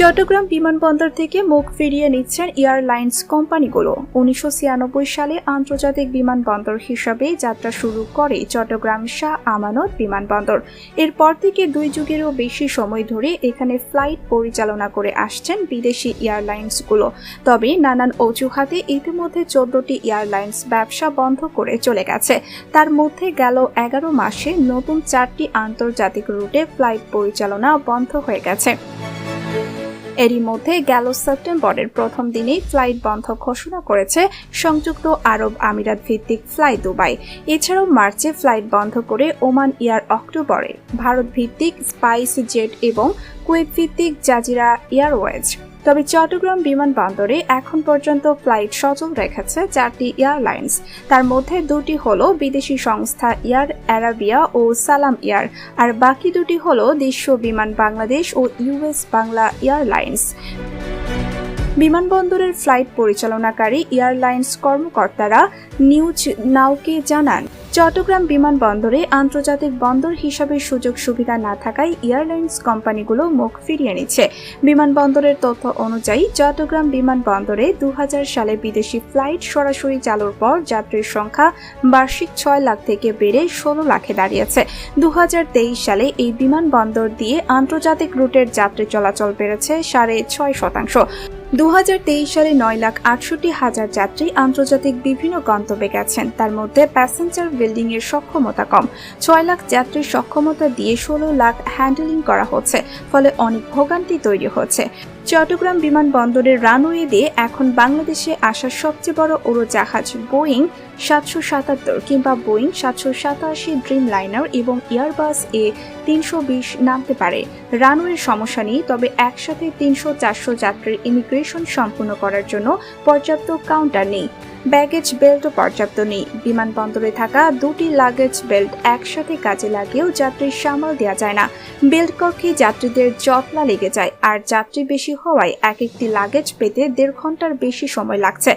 চট্টগ্রাম বিমানবন্দর থেকে মুখ ফিরিয়ে নিচ্ছেন এয়ারলাইন্স কোম্পানিগুলো। উনিশশো ছিয়ানব্বই সালে আন্তর্জাতিক বিমানবন্দর হিসাবে যাত্রা শুরু করে চট্টগ্রাম শাহ আমানত বিমানবন্দর। এরপর থেকে দুই যুগেরও বেশি সময় ধরে এখানে ফ্লাইট পরিচালনা করে আসছেন বিদেশি এয়ারলাইন্সগুলো। তবে নানান অজুহাতে ইতিমধ্যে চোদ্দটি এয়ারলাইন্স ব্যবসা বন্ধ করে চলে গেছে। তার মধ্যে গেল এগারো মাসে নতুন চারটি আন্তর্জাতিক রুটে ফ্লাইট পরিচালনা বন্ধ হয়ে গেছে। এরই মধ্যে গেল সেপ্টেম্বরের প্রথম দিনেই ফ্লাইট বন্ধ ঘোষণা করেছে সংযুক্ত আরব আমিরাত ভিত্তিক ফ্লাই দুবাই। এছাড়াও মার্চে ফ্লাইট বন্ধ করে ওমান ইয়ার অক্টোবরে ভারত ভিত্তিক স্পাইস জেট এবং কুয়েত ভিত্তিক জাজিরা এয়ারওয়েজ তবে চট্টগ্রাম বিমানবন্দরে এখন পর্যন্ত ফ্লাইট সচল রেখেছে চারটি এয়ারলাইন্স। তার মধ্যে দুটি হল বিদেশি সংস্থা এয়ার অ্যারাবিয়া ও সালাম এয়ার, আর বাকি দুটি হল দেশীয় বিমান বাংলাদেশ ও ইউএস বাংলা এয়ারলাইন্স। বিমানবন্দরের ফ্লাইট পরিচালনাকারী এয়ারলাইন্স কর্মকর্তারা নিউজ নাওকে জানান চট্টগ্রাম বিমানবন্দরে আন্তর্জাতিক বন্দর হিসাবে সুযোগ সুবিধা না থাকায় এয়ারলাইন্স কোম্পানিগুলো মুখ ফিরিয়ে নিচ্ছে। বিমানবন্দরের তথ্য অনুযায়ী, চট্টগ্রাম বিমানবন্দরে দু হাজার সালে বিদেশি ফ্লাইট সরাসরি চালুর পর যাত্রীর সংখ্যা বার্ষিক ছয় লাখ থেকে বেড়ে ষোলো লাখে দাঁড়িয়েছে। দু হাজার তেইশ সালে এই বিমানবন্দর দিয়ে আন্তর্জাতিক রুটের যাত্রী চলাচল বেড়েছে সাড়ে ছয় শতাংশ। দু হাজার তেইশ সালে নয় লাখ আটষট্টি হাজার যাত্রী আন্তর্জাতিক বিভিন্ন গন্তব্যে গেছেন। তার মধ্যে প্যাসেঞ্জার বিল্ডিং এর সক্ষমতা কম। ছয় লাখ যাত্রীর সক্ষমতা দিয়ে ষোলো লাখ হ্যান্ডেলিং করা হচ্ছে, ফলে অনেক ভোগান্তি তৈরি হচ্ছে। চট্টগ্রাম বিমানবন্দরের রানওয়ে দিয়ে এখন বাংলাদেশে আসা সবচেয়ে বড় উড়োজাহাজ বোয়িং সাতশো সাতাত্তর কিংবা বোয়িং সাতশো সাতাশি ড্রিম লাইনার এবং এয়ারবাস এ তিনশো বিশ নামতে পারে। রানওয়ের সমস্যা নেই, তবে একসাথে তিনশো চারশো যাত্রীর ইমিগ্রেশন সম্পূর্ণ করার জন্য পর্যাপ্ত কাউন্টার নেই। ব্যাগেজ বেল্টও পর্যাপ্ত নেই। বিমানবন্দরে থাকা দুটি লাগেজ বেল্ট একসাথে কাজে লাগিয়েও যাত্রীর সামাল দেওয়া যায় না। বেল্ট কক্ষে যাত্রীদের জটলা লেগে যায়, আর যাত্রী বেশি হওয়ায় এক একটি লাগেজ পেতে দেড় ঘণ্টার বেশি সময় লাগছে।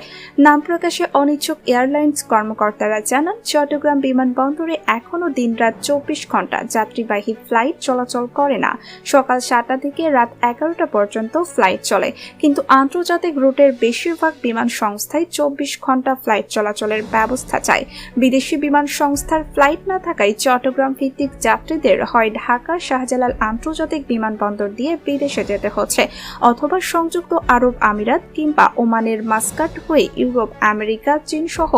নাম প্রকাশে অনিচ্ছুক এয়ারলাইন্স কর্মকর্তারা জানান, চট্টগ্রাম বিমানবন্দরে এখনও দিনরাত চব্বিশ ঘণ্টা যাত্রীবাহী ফ্লাইট চলাচল করে না। সকাল সাতটা থেকে রাত এগারোটা পর্যন্ত ফ্লাইট চলে। কিন্তু আন্তর্জাতিক রুটের বেশিরভাগ বিমান সংস্থায় চব্বিশ ঘণ্টা ফ্লাইট চলাচলের ব্যবস্থা চায়। বিদেশি বিমান সংস্থার ফ্লাইট না থাকায় চট্টগ্রাম ভিত্তিক যাত্রীদের হয় ঢাকা, শাহজালাল আন্তর্জাতিক বিমানবন্দর দিয়ে বিদেশে যেতে হচ্ছে। অথবা সংযুক্ত আরব আমিরাত কিংবা ওমানের মাস্কাট হয়ে ইউরোপ, আমেরিকা চীন সহ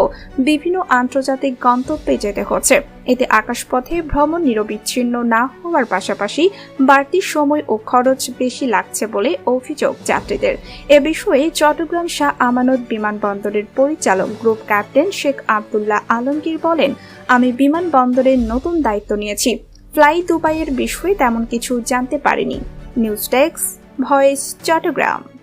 বিভিন্ন আন্তর্জাতিক গন্তব্যে যেতে হচ্ছে। এতে আকাশপথে ভ্রমণ নিরবিচ্ছিন্ন না হওয়ার পাশাপাশি বাড়তি সময় ও খরচ বেশি লাগছে বলে অভিযোগ যাত্রীদের। এ বিষয়ে চট্টগ্রাম শাহ আমানত বিমানবন্দরের পরিচালক গ্রুপ ক্যাপ্টেন শেখ আবদুল্লাহ আলমগীর বলেন, আমি বিমানবন্দরের নতুন দায়িত্ব নিয়েছি। ফ্লাই দুবাইয়ের বিষয়ে তেমন কিছু জানতে পারিনি। News desk, voice Chittagong.